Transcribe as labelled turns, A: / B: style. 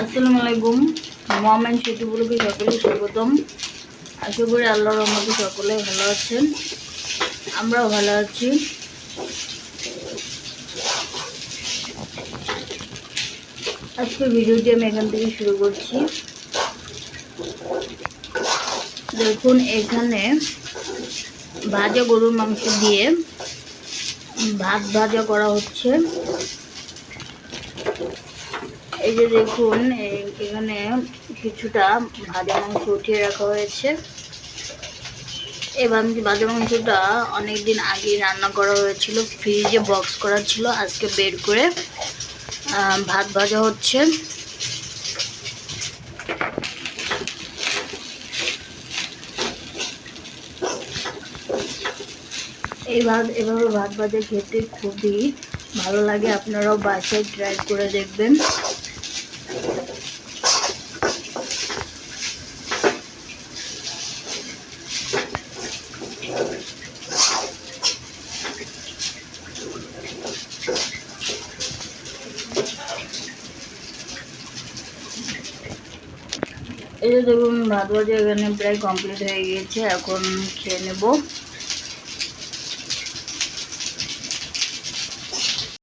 A: আসসালামু আলাইকুম মোহামেন সেতুগুলোকে সকলে স্বাগতম। আশা করি আল্লাহর রহমতে সকলে ভালো আছেন। আমরাও ভালো আছি। আজকে ভিডিওটি আমি এখান থেকে শুরু করছি। দেখুন, এখানে ভাজা গরুর মাংস দিয়ে ভাত ভাজা করা হচ্ছে। এই যে দেখুন এখানে কিছুটা ভাজা মাংস উঠিয়ে রাখা হয়েছে। এবং ভাজা মাংসটা অনেক দিন আগে রান্না করা হয়েছিল, ফ্রিজে বক্স করা ছিল, আজকে বের করে ভাত ভাজা হচ্ছে। এই ভাত এভাবে ভাত ভাজা খেতে খুবই ভালো লাগে, আপনারাও বাসায় ট্রাই করে দেখবেন। এই যে দেখুন ভাত ভাজা এখানে প্রায় কমপ্লিট হয়ে গিয়েছে এখন খেয়ে নেব।